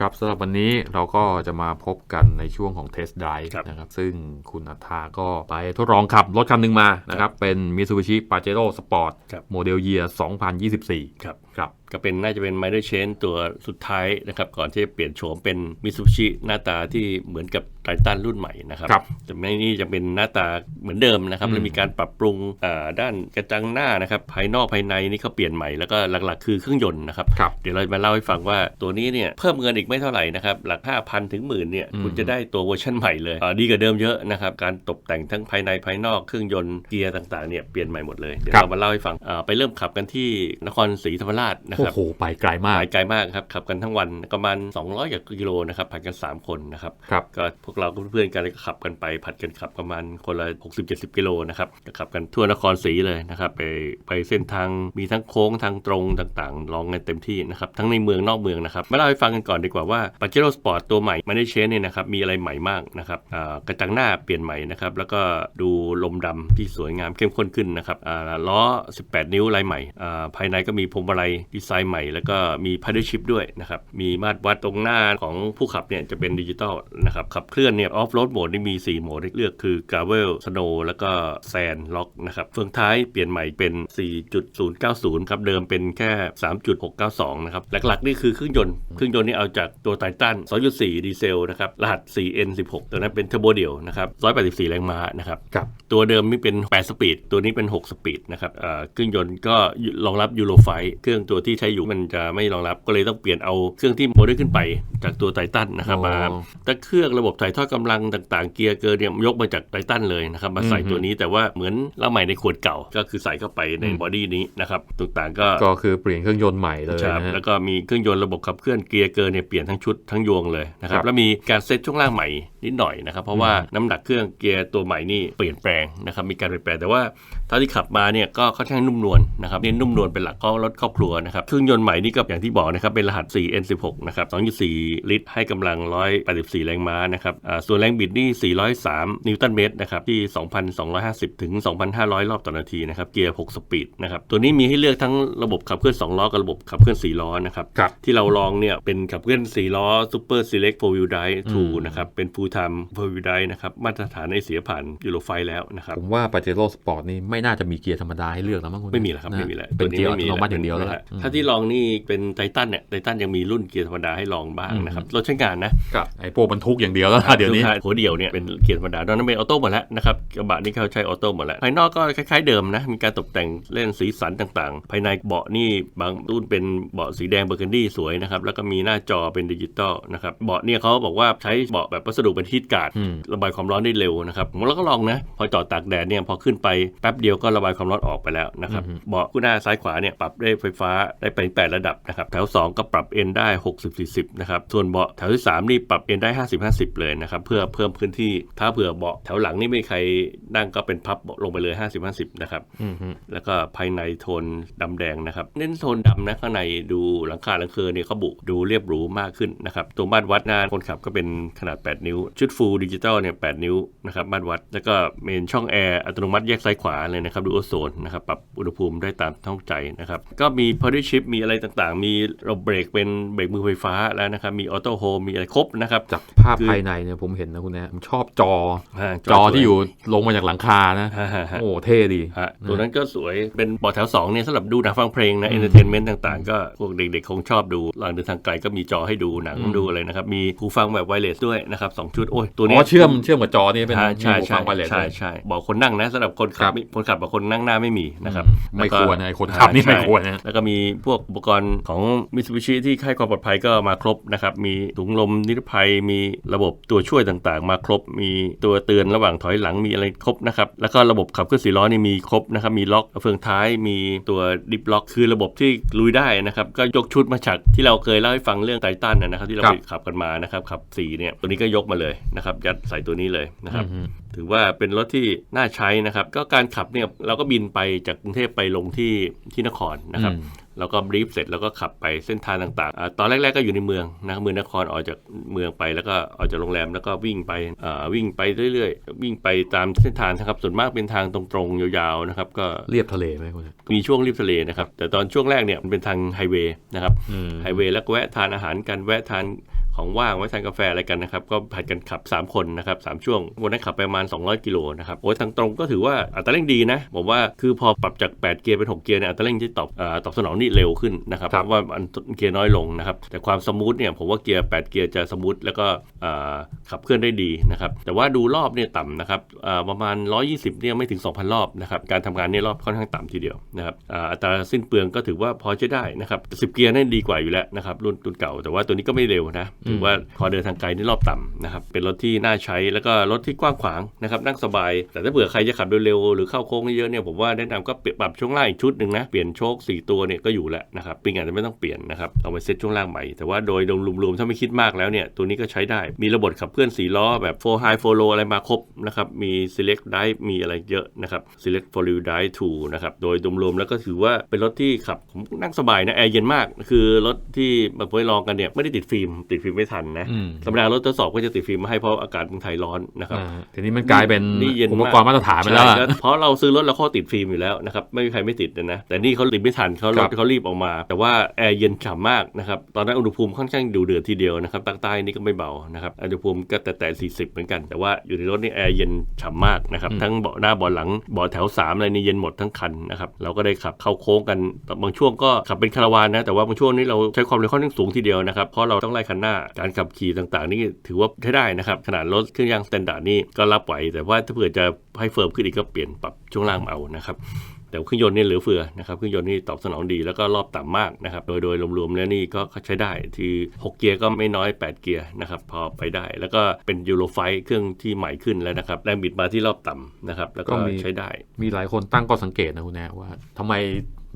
ครับสำหรับวันนี้เราก็จะมาพบกันในช่วงของเทส t d ได v e ครับนะครับ ซึ่งคุณอัฏฐาก็ไปทดลองขับรถคันหนึ่งมานะครับ เป็น Mitsubishi Pajero Sport ครับโมเดล Year 2024 ครับ ครับก็เป็นน่าจะเป็นไมเ r อร์เชนตัวสุดท้ายนะครับ ก่อนที่จะเปลี่ยนโฉมเป็นมิ t ซูบิชิหน้าตาที่เหมือนกับไททันรุ่นใหม่นะครับครับแต่ไม่นี่จะเป็นหน้าตาเหมือนเดิมนะครับอืมแล้วมีการปรับปรุงอ่าด้านกระจังหน้านะครับ ภายนอกภายในนี่เขาเปลี่ยนใหม่แล้วก็หลักๆ คือเครื่องยนต์นะครับครับเดี๋ยวเรามาเล่าให้ฟังว่าตัวนี้เนี่ยเพิ่มเงินอีกไม่เท่าไหร่นะครับ หลัก 5,000 ถึงหมื่นเนี่ยอืมคุณจะได้ตัวเวอร์ชันใหม่เลยอ่าดีกว่าเดิมเยอะนะครับการตกแต่งทั้งภายในภายนอกเครื่องยนต์เกียร์ต่างๆเนี่ยเปลี่ยนใหม่หมดเลยเดี๋ยวครับเรามาเล่าให้ฟังอ่าไปเริ่มขับกันที่นครศรีธรรมราชนะคโอ้รับโหไปไกลมากหายไกลมากครับขับกันทั้งวันประมาณ 200กว่ากิโลนะครับผัดกัน 3 คนนะครับครับก็พวกเราก็เพื่อนๆกันเลยก็ขับกันไปผัดกันขับประมาณคนละ 60-70 กิโลนะครับก็ขับกันทั่วนครศรีเลยนะครับไปไปเส้นทางมีทั้งโค้งทางตรงต่างๆ ลองกันเต็มที่นะครับทั้งในเมืองนอกเมืองนะครับมาเล่าให้ฟังกันก่อนดีกว่าว่า p a j e r o Sport ตัวใหม่ไม่ได้เชนเนี่ยนะครับมีอะไรใหม่มากนะครับอ่ากระจังหน้าเปลี่ยนใหม่นะครับแล้วก็ดูลมดำที่สวยงามเข้มข้นขึ้นนะครับอ่าล้อ 18 นิ้วลายใหม่อ่าภายในก็มีพวงมาลัยดีไซน์ใหม่ แล้วก็มีพา d ด l ชิพด้วยนะครับ มีมาตรวัดตรงหน้าของผู้ขับเนี่ยจะเป็นดิจิตอลนะครับ ขับเคลื่อนเนี่ยออฟโรดโหมดนี่มี 4 โหมดให้เลือกคือ Gravel Snow แล้วก็แซนล็อกนะครับเฟืองท้ายเปลี่ยนใหม่เป็น 4.090 ครับ เดิมเป็นแค่ 3.692 นะครับ หลักๆ นี่คือเครื่องยนต์เครื่องยนต์นี่เอาจากตัวไททัน2.4 ดีเซลนะครับ รหัส 4N16 ตัวนั้นเป็นเทอร์โบเดียวนะครับ184 แรงม้านะครับครับตัวเดิมนี่เป็น 8 สปีด ตัวนี้เป็น 6 สปีดนะครับเอ่อเครื่องยนต์ก็รองรับยูโรไฟเครื่องตัวที่ใช้อยู่มันจะไม่รองรับ ก็เลยต้องเปลี่ยนเอาเครื่องที่โมเดลขึ้นไปจากตัวไททันนะครับอ๋อมาแต่เครื่องระบบถ่ายทอดกำลังต่างๆ เกียร์เกิร์เนี่ยยกมาจากไททันเลยนะครับมาใส่อืมตัวนี้แต่ว่าเหมือนเล่าใหม่ในขวดเก่าก็คือใส่เข้าไปในอืมบอดี้นี้นะครับต่างๆก็ก็คือเปลี่ยนเครื่องยนต์ใหม่เลยครับนะฮะแล้วก็มีเครื่องยนต์ระบบขับเคลื่อนเกียร์เกิร์เนี่ยเปลี่ยนทั้งชุดทั้งยวงเลยนะครัครับบแล้วมีการเซตช่วงล่างใหม่นิดหน่อยนะครับเพราะว่าน้ำหนักเครื่องเกียร์ตัวใหม่นี่เปลี่ยนแปลงนะครับมีการเปลี่ยนแปลงแต่ว่า เท่าที่ขับมาเนี่ยก็ค่อนข้างนุ่มนวลนะครับเน้นนุ่มนวลเป็นหลักก็รถครอบครัวนะครับเครื่องยนต์ใหม่นี่ก็อย่างที่บอกนะครับเป็นรหัส 4N16 นะครับ 2.4 ลิตร ให้กำลัง 184 แรงม้านะครับอ่าส่วนแรงบิดนี่ 403 นิวตันเมตรนะครับที่ 2,250 ถึง 2,500 รอบต่อนาทีนะครับเกียร์ 6 สปีดนะครับตัวนี้มีให้เลือกทั้งระบบขับเคลื่อน 2 ล้อกับระบบขับเคลื่อน 4 ล้อนะครับครับที่เราลองเนี่ยเป็นขับเคลื่อน 4 ล้อ Super Select 4 Wheel Drive อืม2นะครับเป็น Full Time 4 Wheel Drive นะครับมาตรฐานในเสียผ่านยูโรไฟแล้วนะครับผมว่า Pajero Sport นี่ไม่น่าจะมีเกียร์ธรรมดาให้เลือกแล้วมั้งคุณไม่มีแล้วครับนะไม่มีแล้วเป็นเกียร์ตัวอันี้ตไม่มีโนมัติอย่างเดียวแล้วนะล่ะฮะถ้าที่ลองนี่เป็นไททันเนี่ยไททันยังมีรุ่นเกียร์ธรรมดาให้ลองบ้างนะครับรถใช้งานนะกับไอ้พวกบรรทุกอย่างเดียวแล้วล่ะเดี๋ยวนี้คือหัวเดียวเนี่ยเป็นเกียร์ธรรมดาตอนนั้นเป็นออโต้หมดแล้วนะครับกระบะนี่เขาใช้ออโต้หมดแล้วภายนอกก็คล้าย ๆเดิมนะมีการตกแต่งเล่นสีสันต่างๆ ภายในเบาะนี่บางรุ่นเป็นเบาะสีแดงเบอร์กันดี้สวยนะครับแล้วก็มีหน้าจอเป็นดิจิตอลนะครับเบาะเนี่ยเขาบอกว่าใช้เบาะแบบวัสดุเป็นฮีทการ์ดอืมระบายความร้อนได้เร็วนะครับผมเราก็ลองนะพอจอดตากแดดเนี่ยพอขึ้นไปแป๊บเดียวก็ระบายความร้อนออกไปแล้วนะครับอือฮึเบาะคู่หน้าซ้ายขวาเนี่ยปรับได้ไฟฟ้าได้ไป 8 ระดับนะครับแถว 2 ก็ปรับเอนได้ 60 40นะครับส่วนเบาะแถวที่ 3 นี่ปรับเอนได้ 50 50 เลยนะครับเพื่อเพิ่มพื้นที่ถ้าเผื่อเบาะแถวหลังนี่ไม่มีใครนั่งก็เป็นพับเบาะลงไปเลย 50 50นะครับอืมฮึแล้วก็ภายในโทนดำแดงนะครับเน้นโทนดำนะข้างในดูหลังคาหลังเคอเนี่ยเขาบุดูเรียบหรูมากขึ้นนะครับตัวมาตรวัดหน้าคนขับก็เป็นขนาด 8 นิ้ว ชุดฟูลดิจิตอลเนี่ย8นิ้วนะครับมาตรวัดแล้วก็เมนช่องแอร์อัตโนมัติแยกซ้ายขวาเลยนะครับดูโอโซนนะครับปรับอุณหภูมิได้ตามท้องใจนะครับก็มีพอดีชิปมีอะไรต่างๆ มีระบบเบรกเป็นเบรกมือไฟฟ้าแล้วนะครับมีออโต้โฮมมีอะไรครบนะครับจากภาพคือภายในเนี่ยผมเห็นนะคุณแนะผมชอบจอาจอที่สวอยู่ลงมาจากหลังคานะฮะฮะฮะโอ้เท่ดีฮะตัวนั้นก็สวยเป็นเบาะแถว2เนี่ยสำหรับดูหนังฟังเพลงนะเอนเตอร์เทนเมนต์ต่างๆ ก็พวกเด็กๆคงชอบดูหลังเดินทางไกลก็มีจอให้ดูหนังอืมดูอะไรนะครับมีหูฟังแบบไวเลสด้วยนะครับสองชุดโอ้ยตัวอ๋นี้อเชื่อมเชื่อมกับจอนี่เป็นใช่ใช่มีหูใช่ฟังไวเลสใช่ด้วยใช่บอกคนนั่งนะสำหรับคนขัครับบไม่คนขับกับคนนั่งหน้าไม่มีนะครับไม่ควรนะไอ้คนขับนี่ไม่ควรนะแล้วก็มีพวกอุปกรณ์ของ Mitsubishi ที่ให้ความปลอดภัยก็มาครบนะครับมีถุงลมนิรภัยมีระบบตัวช่วยต่างๆ มาครบ มีตัวเตือนระหว่างถอยหลังมีอะไรครบนะครับแล้วก็ระบบขับเคลื่อนสี่ล้อนี่มีครบนะครับมีล็อกเฟืองท้ายมีตัวดิฟล็อก คือระบบที่ลุยได้นะครับก็ยกชุดมาจากที่เราเคยเล่าให้ฟังเรื่องไททันนะครับที่เราไปขับกันมานะครับขับสี่เนี่ยตัวนี้ก็ยกมาเลยนะครับยัดใส่ตัวนี้เลยนะครับถือว่าเป็นรถที่น่าใช้นะครับก็การขับเนี่ยเราก็บินไปจากกรุงเทพไปลงที่ที่นครนะครับอืมแล้วก็บรีฟเสร็จแล้วก็ขับไปเส้นทางต่างๆอาตอนแรก ๆก็อยู่ในเมืองนะเมืองนครออกจากเมืองไปแล้วก็ออกจากโรงแรมแล้วก็วิ่งไปอ่าวิ่งไปเรื่อยๆ วิ่งไปตามเส้นทางนะครับส่วนมากเป็นทางตรงๆ ยาวๆนะครับก็เรียบทะเลไหมคุณมีช่วงริมทะเลนะครับแต่ตอนช่วงแรกเนี่ยมันเป็นทางไฮเวย์นะครับอืมไฮเวย์แล้วก็แวะทานอาหารกันแวะทาน ของว่างไว้ทานกาแฟอะไรกันนะครับ ก็ผัดกันขับ 3 คนนะครับสามช่วงวันนั้นขับไปประมาณ 200 กิโลนะครับโอ้ยทางตรงก็ถือว่าอัตราเร่งดีนะผมว่าคือพอปรับจาก 8 เกียร์เป็น 6 เกียร์เนี่ยอัตราเร่งที่ตอบเออตอบสนองนี่เร็วขึ้นนะครับครับเพราะว่ามันเกียร์น้อยลงนะครับแต่ความสมูทเนี่ยผมว่าเกียร์ 8 เกียร์จะสมูทแล้วก็เอ่อขับเคลื่อนได้ดีนะครับแต่ว่าดูรอบเนี่ยต่ำนะครับเอ่อประมาณ 120เนี่ยไม่ถึง 2,000 รอบนะครับการทำงานเนี่ยรอบค่อนข้างต่ำทีเดียวนะครับอ่าอัตราสิ้นเปลืองก็ถือว่าพอใช้ได้นะครับสิบเกียร์นี่ดีกว่าอยู่แล้วนะครับรุ่นรุ่นเก่าแต่ว่าตัวนี้ก็ไม่เร็วนะถือว่าพอเดินทางไกลนี่รอบต่ำนะครับเป็นรถที่น่าใช้แล้วก็รถที่กว้างขวางนะครับนั่งสบาย แต่ถ้าเผื่อใครจะขับเร็วๆหรือเข้าโค้งเยอะๆเนี่ยผมว่าแนะนำก็ปรับช่วงล่างอีกชุดหนึ่งนะเปลี่ยนโชคสี่ตัวเนี่ยก็อยู่แล้วนะครับปิงอาจจะไม่ต้องเปลี่ยนนะครับเอาไปเซ็ตช่วงล่างใหม่แต่ว่าโดยรวมๆถ้าไม่คิดมากแล้วเนี่ยตัวนี้ก็ใช้ได้มีระบบขับเคลื่อนสี่ล้อแบบ4 high 4 low อะไรมาครบนะครับมี select drive มีอะไรเยอะนะครับ select for wheel drive 2นะครับโดยรวมๆแล้วก็ถือว่าเป็นรถที่ขับผมนั่งสบายนะแอร์เย็นมาก คือรถที่มาไปลองกันเนี่ยไม่ได้ติดฟิล์มติดฟิล์มไม่ทันนะอืมธรรมดารถทดสอบก็จะติดฟิล์มมาให้เพราะอากาศเมืองไทยร้อนนะครับอ่าทีนี้มันกลายเป็นนี่เย็นอุปมากกรณ์มาตรฐานไปแล้วอะใช่เพราะเราซื้อรถเราก็ติดฟิล์มอยู่แล้วนะครับไม่มีใครไม่ติดนะแต่นี่เขาติดไม่ทันเขารครัถบเขารีบออกมา แต่ว่าแอร์เย็นฉ่ำมากนะครับตอนนั้นอุณหภูมิค่อนข้างดูเดือดทีเดียวนะครับภาคใต้นี่ก็ไม่เบานะครับอุณหภูมิก็แต่แต่ 40 เหมือนกัน แต่ว่าอยู่ในรถนี่แอร์เย็นฉ่ำมากนะครับทั้งเบาะหน้าเบาะหลังเบาะแถวสามอะไรนี่เย็นหมดทั้งคันนะครับเราก็ได้ขับเข้าโค้งกันบางช่วงก็ขับเป็นคาราวานนะแต่ว่าบางช่วงนี้เราใช้ความเร็วค่อนข้างสูงทีเดียวนะครับเพราะเราต้องไล่คันหน้าการขับขี่ต่างๆ นี่ถือว่าใช้ได้นะครับขนาดรถเครื่องยางสแตนดาร์ดนี่ก็รับไหวแต่ว่าถ้าเผื่อจะให้เฟิร์มขึ้นอีกก็เปลี่ยนปรับช่วงล่างเอานะครับแต่เครื่องยนต์นี่เหลือเฟือนะครับเครื่องยนต์นี่ตอบสนองดีแล้วก็รอบต่ำมากนะครับโดยโดยรวมๆแล้วนี่ก็ใช้ได้ที่6เกียร์ก็ไม่น้อย 8 เกียร์นะครับพอไปได้ แล้วก็เป็นยูโรไฟเครื่องที่ใหม่ขึ้นแล้วนะครับแรงบิดมาที่รอบต่ำนะครับแล้วก็ก็มีใช้ได้ มีหลายคนตั้งข้อสังเกตนะคุณแน่ว่าทำไม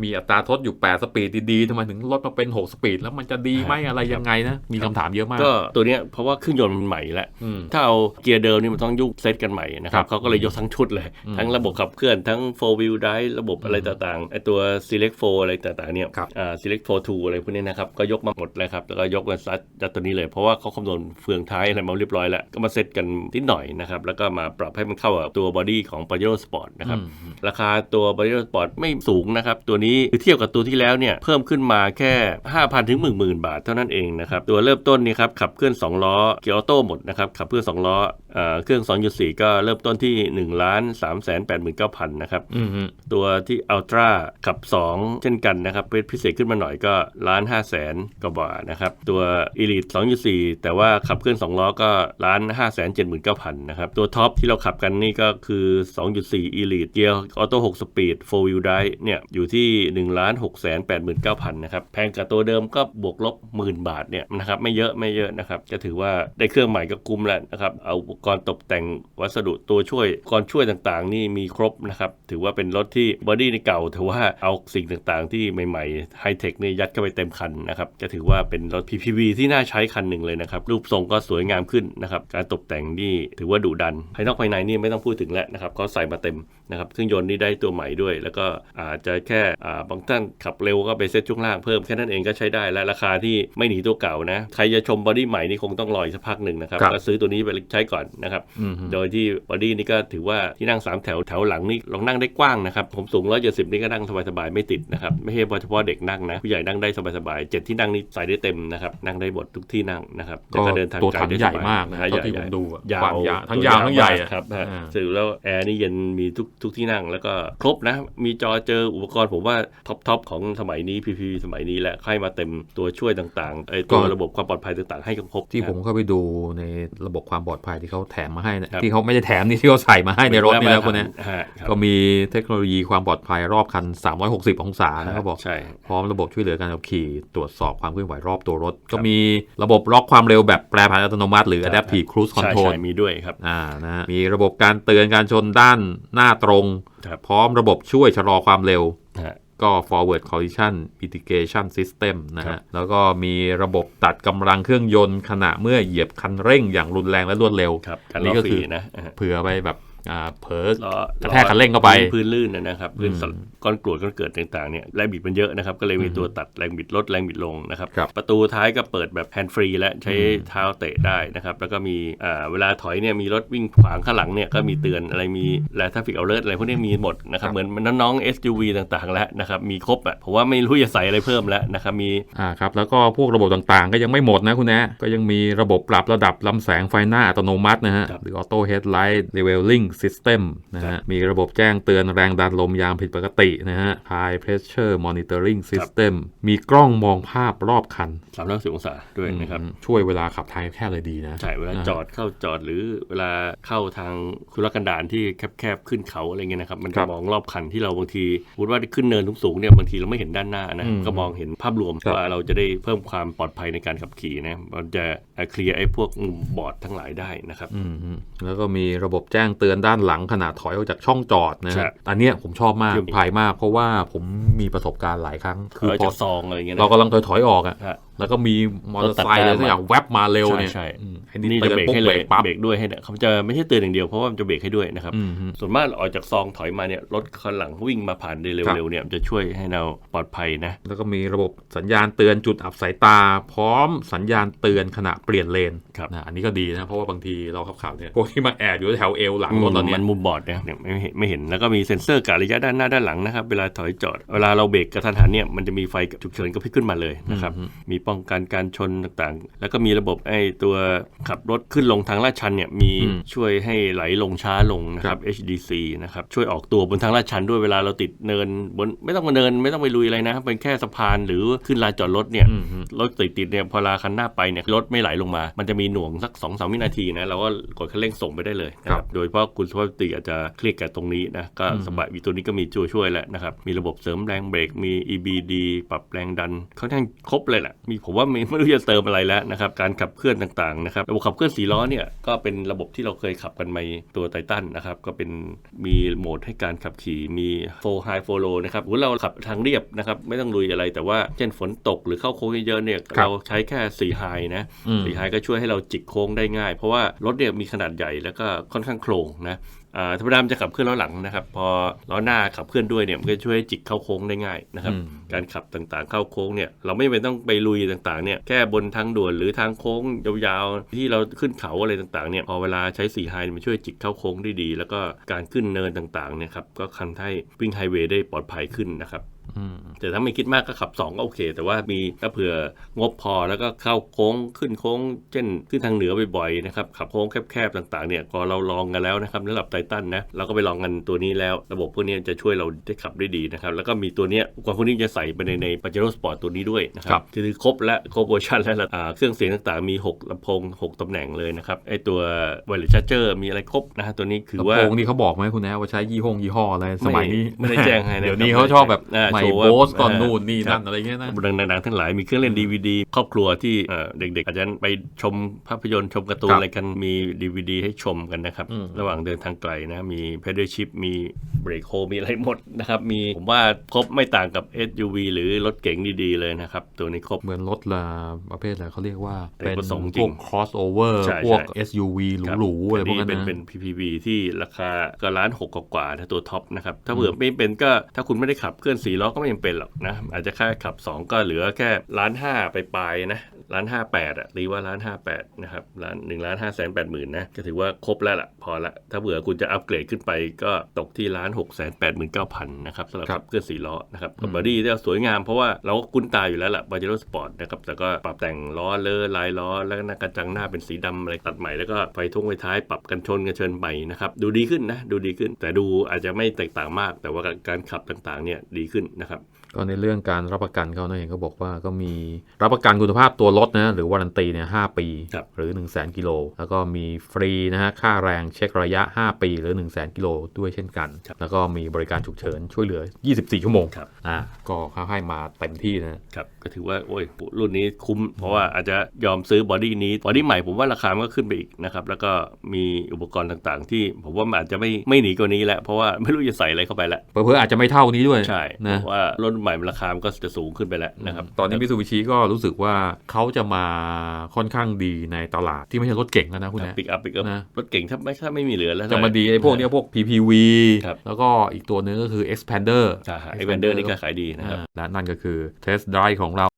มีอัตราทดอยู่ 8 สปีดดีๆทำไมถึงลดมาเป็น 6 สปีด แล้วมันจะดีไหมอะไรยังไงนะ มีคำถามเยอะมาก ก็ตัวเนี้ยเพราะว่าเครื่องยนต์มันใหม่แล้วอืมถ้าเอาเกียร์เดิมนี่มันต้องยุคเซตกันใหม่นะครัครับบเขาก็เลยยกทั้งชุดเลยอืมทั้งระบบขับเคลื่อนทั้ง4 wheel drive ระบบอะไรต่างๆไอตัว select 4อะไรต่างๆเนี่ยครับอ่า select 4 2อะไรพวกนี้นะครับ ก็ยกมาหมดเลยครับ แล้วก็ยกมาซัดจากตัวนี้เลย เพราะว่าเขาคำนวณเฟืองท้ายอะไรมาเรียบร้อยแล้ว ก็มาเซตกันนิดหน่อยนะครับ แล้วก็มาปรับให้มันเข้ากับตัวบอดี้ของ Pajero Sport นะครับอืมราคาตัว Pajero Sport ไม่สูงนะครับ ตัวนี้คือเทียบกับตัวที่แล้วเนี่ยเพิ่มขึ้นมาแค่ 5,000ถึง10,000 บาทเท่านั้นเองนะครับตัวเริ่มต้นนี่ครับขับเคลื่อน2ล้อเกียร์ออโต้หมดนะครับขับเคลื่อน2ล้อเอ่อเครื่อง 2.4 ก็เริ่มต้นที่ 1 ล้าน3 8 9 0 0 0 นะครับอืมอืมตัวที่อัลตร้าขับ 2 เช่นกันนะครับเป็นพิเศษขึ้นมาหน่อยก็ล้าน5แสนกว่าบาทนะครับตัว Elite 2.4 แต่ว่าขับเคลื่อน 2 ล้อก็ล้าน5แสน79,000 นะครับตัวท็อปที่เราขับกันนี่ก็คือ 2.4 Elite เกียร์ออโต้6สปีด4 wheel drive เนี่ยอยู่ที่1ล้าน6แสน89,000นะครับแพงกับตัวเดิมก็บวกลบหมื่นบาทเนี่ยนะครับไม่เยอะไม่เยอะนะครับก็ถือว่าได้เครื่องใหม่ก็คุ้มแล้วนะครับเอาอุปกรณ์ตกแต่งวัสดุตัวช่วยอุปกรณ์ช่วยต่างๆ นี่มีครบนะครับถือว่าเป็นรถที่บอดี้ในเก่าแต่ว่าเอาสิ่งต่างๆ ที่ใหม่ๆไฮเทคนี่ยัดเข้าไปเต็มคันนะครับก็ถือว่าเป็นรถ PPV ที่น่าใช้คันหนึ่งเลยนะครับรูปทรงก็สวยงามขึ้นนะครับการตกแต่งนี่ถือว่าดุดันภายนอกภายในนี่ไม่ต้องพูดถึงแล้วนะครับเขาใส่มาเต็มนะครับเครื่องยนต์นี่ได้ตัวใหม่ด้วย แล้วก็อาจจะแค่บางท่านขับเร็วก็ไปเซ็ตช่วงล่างเพิ่มแค่นั้นเองก็ใช้ได้และราคาที่ไม่หนีตัวเก่านะ ใครจะชมบอดี้ใหม่นี่คงต้องรออีกสักพักหนึ่งนะครับครับก็ซื้อตัวนี้ไปใช้ก่อนนะครับอืมโดยที่บอดี้นี่ก็ถือว่าที่นั่ง 3 แถวแถวหลังนี่ลองนั่งได้กว้างนะครับผมสูง170นี่ก็นั่งสบายๆไม่ติดนะครับไม่ใช่เฉพาะเด็กนั่งนะผู้ใหญ่นั่งได้สบายๆเจ็ดที่นั่งนี่ใส่ได้เต็มนะครับนั่งได้หมดทุกที่นั่งนะครับก็เดินทางตัวไกลถังได้ใหญ่สบยมากนะฮเท่าที่ผมดูอะยาวความยาวทั้งยาวทั้งใหญ่อะครับอ่าสรุปแล้วแอร์นี่เย็นมีทุกทุกที่นั่งแล้วก็ครบนะมีจอเจออุปกรณ์ผมว่าท็อปทอปของสมัยนี้ PP สมัยนี้แหละให้มาเต็มตัวช่วยต่างๆไอ้ตัวก็ระบบความปลอดภัยต่างๆ ให้ครบที่นะผมเข้าไปดูในระบบความปลอดภัยที่เขาแถมมาให้นะครับบที่เขาไม่ได้แถมนี่ที่เขาใส่มาให้ในรถนี่แล้วคนเนี้ยฮะครับก็มีเทคโนโลยีความปลอดภัยรอบคัน 360 องศานะเขาบอกใช่พร้อมระบบช่วยเหลือการขับขี่ตรวจสอบความเคลื่อนไหวรอบตัวรถ ก็มีระบบล็อกความเร็วแบบแปรผันอัตโนมัติหรือ Adaptive Cruise ใช่ Control ใช่มีด้วยครับอ่านะฮะมีระบบการเตือนการชนด้านหน้าตรงครับพร้อมระบบช่วยชะลอความเร็วฮะ ก็ forward collision mitigation system นะครัฮะบแล้วก็มีระบบตัดกำลังเครื่องยนต์ขณะเมื่อเหยียบคันเร่งอย่างรุนแรงและรวดเร็วครับการนี่ล็อกก็ฟคืรีอนะอ่าฮะเผื่อไปแบบอ่า เผลอล้อกระแทกคันเร่งเข้าไปพื้นลื่นนะนะครับพื้นอืมสลก้อนกรวดก้อนเกิดต่างๆเนี่ยแรงบิดมันเยอะนะครับก็เลยมีตัวตัดแรงบิดลดแรงบิดลงนะครับครับประตูท้ายก็เปิดแบบแฮนด์ฟรีและใช้อืมเท้าเตะได้นะครับแล้วก็มีอ่าเวลาถอยเนี่ยมีรถวิ่งขวางข้างหลังเนี่ยก็มีเตือนอะไรมีแลทราฟิกเอาเลิอะไรพวกนี้มีหมดนะครับเหมือนน้องๆ SUV ต่างๆ แล้วนะครับมีครบอะผมว่าไม่รู้จะใส่อะไรเพิ่มแล้วนะครับมีอ่าครับแล้วก็พวกระบบต่างๆ ก็ยังไม่หมดนะคุณแนะก็ยังมีระบบปรับระดับลำแสงไฟหน้าอัตโนมัตินะฮะครับหรือ Auto Headlight Leveling System นะฮะมีระบบแจ้งเตือนแรงดันลมยางผิดปกตินะฮะ High Pressure Monitoring System มีกล้องมองภาพรอบคันสามร้อยสิบองศาด้วยนะครับอืมช่วยเวลาขับทางแคบเลยดีนะ ใช่ เวลาอ่าจอดเข้าจอดหรือเวลาเข้าทางคุรกันดารที่แคบๆ ขึ้นเขาอะไรเงี้ยนะครับ มันครัจะบมองรอบคันที่เราบางทีสมมติว่าขึ้นเนินสูงๆเนี่ยบางทีเราไม่เห็นด้านหน้านะอืมก็มองเห็นภาพรวมครับว่าเราจะได้เพิ่มความปลอดภัยในการขับขี่นะมันจะเคลียร์ไอ้พวกมุมบอดทั้งหลายได้นะครับอืมอืมแล้วก็มีระบบแจ้งเตือนด้านหลังขณะถอยออกจากช่องจอดนะใช่ฮะอันเนี้ยผมชอบมากเยี่ยมภายมาก เพราะว่าผมมีประสบการณ์หลายครั้ง คือเราพอจะซองอะไรเงี้ยนะเรากำลังถอยถอยๆออกอะฮะแล้วก็มีมอเตอร์ไซค์อะไรสักอย่างแวบมาเร็วเนี่ยใช่อืมไอ้นี่นี่จะเตือนเบรกปุ๊บให้เบเลรยกปั๊บเบรกด้วยให้เนี่ยเขาจะไม่ใช่เตือนอย่างเดียวเพราะว่ามันจะเบรกให้ด้วยนะครับอืมฮึส่วนมากออกจากซองถอยมาเนี่ยรถคันหลังวิ่งมาผ่านได้ครับเร็วๆเนี่ยมันจะช่วยให้เราปลอดภัยนะ แล้วก็มีระบบสัญญาณเตือนจุดอับสายตา พร้อมสัญญาณเตือนขณะเปลี่ยนเลนครับนะอันนี้ก็ดีนะเพราะว่าบางทีเราขับขับๆเนี่ยพวกที่มาแอบอยู่แถวเอวหลังรถตอนเนี้ยมันมุมบอดเนี่ยเนี่ยไม่เห็นไม่เห็นแล้วก็มีเซ็นเซอร์กะระยะด้านหน้าด้านหลังนะครับเวลาถอยจอดเวลาเราเบรกกระทันหันเนี่ยมันจะมีไฟฉุกเฉินกระพริบขึ้นมาเลยนะครับอืมมีป้องกันการชนต่างๆ แล้วก็มีระบบไอ้ตัวขับรถขึ้นลงทางลาดชันเนี่ยมีอืมช่วยให้ไหลลงช้าลงนะคครัรับบ HDC นะครับช่วยออกตัวบนทางลาดชันด้วยเวลาเราติดเนินบนไม่ต้องมาเนินไม่ต้องไปลุยอะไรนะครับเป็นแค่สะพานหรือขึ้นลานจอดรถเนี่ยอืมฮึรถติดติดๆเนี่ยพอลาคันหน้าไปเนี่ยรถไม่ไหลลงมา มันจะมีหน่วงสัก2อสวินาทีนะเราก็กดคันเร่งส่งไปได้เลยนะคครัรับบโดยเฉพาะคุณสุภาพสตรีอาจจะเครียดกับตรงนี้นะก็อืมสบายมีตัวนี้ก็มีช่วยช่วยแหละนะครับมีระบบเสริมแรงเบรกมี EBD ปรับแรงดันค่อนข้างครบเลยแหละมีผมว่าไม่ไม่รู้จะเติมอะไรแล้วนะครับการขับเคลื่อนต่างๆนะครับระบบขับเคลื่อนสีล้อเนี่ยก็เป็นระบบที่เราเคยขับกันมาตัวไททันนะครับก็เป็นมีโหมดให้การขับขี่มี4 high 4 low นะครับสมมุติเราขับทางเรียบนะครับไม่ต้องลุยอะไรแต่ว่าเช่นฝนตกหรือเข้าโค้งเยอะๆเนี่ยครับเราใช้แค่4 high นะอืมสีไฮก็ช่วยให้เราจิกโค้งได้ง่าย เพราะว่ารถเนี่ยมีขนาดใหญ่แล้วก็ค่อนข้างโครงนะอ่า ธรรมดามันจะขับเคลื่อนล้อหลังนะครับ พอล้อหน้าขับเคลื่อนด้วยเนี่ยมันก็ช่วยให้จิกเข้าโค้งได้ง่ายนะครับอืมการขับต่างๆเข้าโค้งเนี่ยเราไม่จำเป็นต้องไปลุยต่างๆเนี่ยแค่บนทางด่วนหรือทางโค้งยาวๆที่เราขึ้นเขาอะไรต่างๆเนี่ยพอเวลาใช้สีไฮมันช่วยจิกเข้าโค้งได้ดี แล้วก็การขึ้นเนินต่างๆเนี่ยครับก็คันให้วิ่งไฮเวย์ได้ปลอดภัยขึ้นนะครับอืม แต่ถ้าไม่คิดมากก็ขับ 2 ก็โอเค แต่ว่ามีถ้าเผื่องบพอแล้วก็เข้าโค้งขึ้นโค้ง เช่นขึ้นทางเหนือบ่อยๆนะครับขับโค้งแคบๆต่างๆเนี่ยพอเราลองกันแล้วนะครับระดับไททันนะเราก็ไปลองกันตัวนี้แล้ว ระบบพวกนี้จะช่วยเราได้ขับได้ดีนะครับแล้วก็มีตัวเนี้ยอุปกรณ์พวกนี้จะใส่ไปในในปาเจโร่สปอร์ตตัวนี้ด้วยนะคครัรับบคือครบและครบเวอร์ชันแล้วล่ะอ่าเครื่องเสียงต่างๆมี 6ลำโพง 6ตำแหน่งเลยนะครับไอตัวไวเลสชาร์เจอร์มีอะไรครบนะฮะตัวนี้คือลำว่าโพงนี่เขาบอกไหมคุณแนะว่าใช้ยี่ห้องยี่ห้ออะไรสมัยนี้ไม่ได้แจ้งให้นะเดี๋ยวนี้เขาชอบแบบอ่าใหม่โชว์ว่าโบสก่อนอ่านู่นนี่ครันั่บนอะไรเงี้ยนะดังๆทั้งหลายมีเครื่องเล่น DVD ครอบครัวที่เอ่อเด็กๆ อาจจะไปชมภาพยนตร์ชมการ์ตูคนรับอะไรกันมี DVD ให้ชมกันนะครับอืมระหว่างเดินทางไกลนะ มี pedal shift มีเบรกโฮมีอะไรหมดนะครับ มีผมว่าครบไม่ต่างกับ SUV หรือรถเก๋งดีๆ เลยนะครับ ตัวนี้ครบเหมือนรถละประเภทอะไรเขาเรียกว่าเอกประสงค์จพริวงก crossover ใช่พวกใช่ SUV ครับหรูๆอะไรพวกนั้นเป็นนะเป็น PPV ที่ราคาก็ล้านหกกว่าๆนะตัวท็อปนะครับถ้าเผื่อไม่เป็นก็ถ้าคุณไม่ได้ขับเคลื่อนสี่ล้อก็ไม่จำเป็นหรอกนะอาจจะแค่ขับ 2 ก็เหลือแค่ล้านห้าไปปลายนะ ล้านห้าแปดอะตีว่าล้านห้าแปดนะครับล้านหนึ่งล้านห้าแสนแปดหมื่นนะก็ถือว่าครบแล้วล่ะ พอละถ้าเผื่อคุณจะอัปเกรดขึ้นไปก็ตกที่ล้านหกแสนแปดหมื่นเก้าพันนะครับสำหรับครับขับเคลื่อนสี่ล้อนะครับอืกับมบอดี้ที่สวยงามเพราะว่าเราก็คุ้นตาอยู่แล้วล่ะบาเจโร่สปอร์ตนะครับแต่ก็ปรับแต่งล้อเลอลายล้อ แล้วก็หน้ากระจังหน้าเป็นสีดำอะไรตัดใหม่แล้วก็ไฟทุ่งไฟท้ายปรับกันชนกันเชิญใหม่นะครับดูดีขึ้นนะดูดีขึ้น แต่ดูอาจจะไม่แตกต่างมาก แต่ว่าการขับต่างๆเนี่ยดีขึ้นนะครับ ก็ในเรื่องการรับประกันเขานะเห็นเขาบอกว่าก็มีรับประกันคุณภาพตัวรถนะหรือวารันตีเนี่ยหปีครับหรือ 1 0 0 0 0แกิโลแล้วก็มีฟรีนะฮะค่าแรงเช็คระยะ 5 ปีหรือ 1 0 0 0 0 0กิโลด้วยเช่นกัน แล้วก็มีบริการฉุกเฉินช่วยเหลือ 24 ชั่วโมงครับอ่าก็เขาให้มาเต็มที่นะครับก็ถือว่าโอ้ยรุ่นนี้คุ้ม เพราะว่าอาจจะยอมซื้อบอดี้นี้บอดี้ใหม่ผมว่าราคามันก็ขึ้นไปอีกนะครับแล้วก็มีอุปกรณ์ต่างๆ ที่ผมว่ามันอาจจะไม่ไม่หนีกว่านี้แล้วเพราะว่าไม่รู้จะใส่อะไรเข้าไปแล้วเพื่อๆอาจจะไม่เท่านี้ด้วยใช่นะเพราะว่ารถใหม่มันราคามันก็จะสูงขึ้นไปแล้วนะครับ ตอนนี้มิ t ซูบิชิก็รู้สึกว่าเขาจะมาค่อนข้างดีในตลาดที่ไม่ใช่รถเก่งแล้วนะคุณนะปิกอัพปิกอัพนะรถเก่งถ้าไม่ถ้าไม่มีเหลือแล้ว จะมาดีไอ้พวกเนี้ยพวก PPV ครับแล้วก็อีกตัวหนึงก็คือ Expander อ่าไอเวนเดอร์นี่ก็ขายดีนะครับอ่าและนั่นก็คือ Test Drive ของเรา